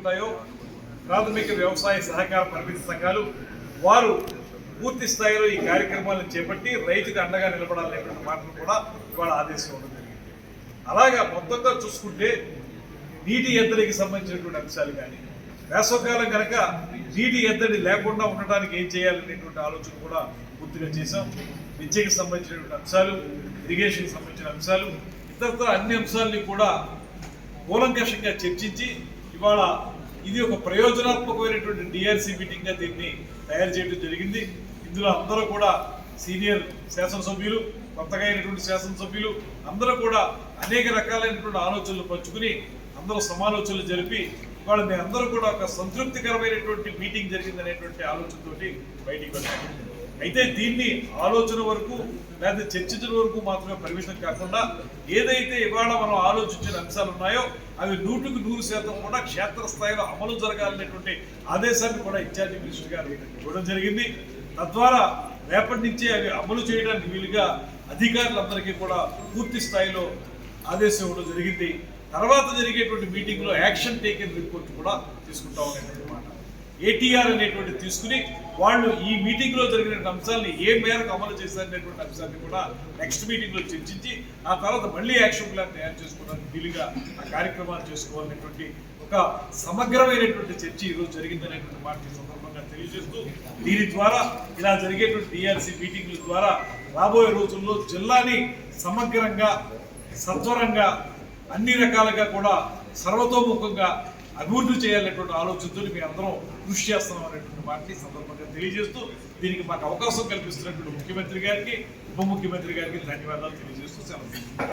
ఉంటాయో ప్రాథమిక వ్యవసాయ సహకార పరిమితి సంఘాలు వారు పూర్తి స్థాయిలో ఈ కార్యక్రమాలను చేపట్టి రైతుకు అండగా నిలబడాలనేటువంటి మాటలు కూడా ఇవాళ ఆదేశం ఇవ్వడం జరిగింది. అలాగా మొత్తంగా చూసుకుంటే నీటి ఎద్దడికి సంబంధించినటువంటి అంశాలు కానీ వేసవకాలం కనుక నీటి ఎద్దడి లేకుండా ఉండటానికి ఏం చేయాలనేటువంటి ఆలోచన కూడా పూర్తిగా చేశాం. విద్యకి సంబంధించినటువంటి అంశాలు ఇరిగేషన్కి సంబంధించిన అంశాలు ఇతరత్ర అన్ని అంశాలని కూడా కూలంకషంగా చర్చించి ఇవాళ ఇది ఒక ప్రయోజనాత్మకమైనటువంటి డిఆర్సీ మీటింగ్గా దీన్ని తయారు చేయడం జరిగింది. ఇందులో అందరూ కూడా సీనియర్ శాసనసభ్యులు కొత్తగా అయినటువంటి శాసనసభ్యులు అందరూ కూడా అనేక రకాలైనటువంటి ఆలోచనలు పంచుకుని అందరూ సమాలోచనలు జరిపి ఇవాళ మీ అందరూ కూడా ఒక సంతృప్తికరమైనటువంటి మీటింగ్ జరిగిందనేటువంటి ఆలోచనతోటి బయటికి వెళ్ళారు అయితే దీన్ని ఆలోచన వరకు లేదా చర్చించిన వరకు మాత్రమే పరిమితం కాకుండా ఏదైతే ఇవాళ మనం ఆలోచించిన అంశాలు ఉన్నాయో అవి నూటికి నూరు శాతం కూడా క్షేత్రస్థాయిలో అమలు జరగాలనేటువంటి ఆదేశాన్ని కూడా ఇన్ఛార్జి మినిస్టర్ గారు ఇవ్వడం జరిగింది. తద్వారా రేపటి నుంచే అవి అమలు చేయడానికి వీలుగా అధికారులందరికీ కూడా పూర్తి స్థాయిలో ఆదేశం ఇవ్వడం జరిగింది. తర్వాత జరిగేటువంటి మీటింగ్లో యాక్షన్ టేకెన్ రిపోర్ట్ కూడా తీసుకుంటాం అనేటువంటి మాట. ఏటీఆర్ అనేటువంటి తీసుకుని వాళ్ళు ఈ మీటింగ్లో జరిగిన అంశాలని ఏ మేరకు అమలు చేశారనేటువంటి అంశాన్ని కూడా నెక్స్ట్ మీటింగ్లో చర్చించి ఆ తర్వాత మళ్ళీ యాక్షన్ ప్లాన్ తయారు చేసుకోవడానికి వీలుగా ఆ కార్యక్రమాలు చేసుకోవాలనేటువంటి ఒక సమగ్రమైనటువంటి చర్చ ఈరోజు జరిగిందనేటువంటి మాట ఈ సందర్భంగా తెలియజేస్తూ దీని ద్వారా ఇలా జరిగేటువంటి డిఆర్సీ మీటింగ్ల ద్వారా రాబోయే రోజుల్లో జిల్లాని సమగ్రంగా సత్వరంగా అన్ని రకాలుగా కూడా సర్వతోముఖంగా అభివృద్ధి చేయాలనేటువంటి ఆలోచనతో మీ అందరం కృషి చేస్తున్నాం అనేటువంటి మాటని సందర్భంగా తెలియజేస్తూ దీనికి మాకు అవకాశం కల్పిస్తున్నటువంటి ముఖ్యమంత్రి గారికి ఉప ముఖ్యమంత్రి గారికి ధన్యవాదాలు తెలియజేస్తూ సెలవు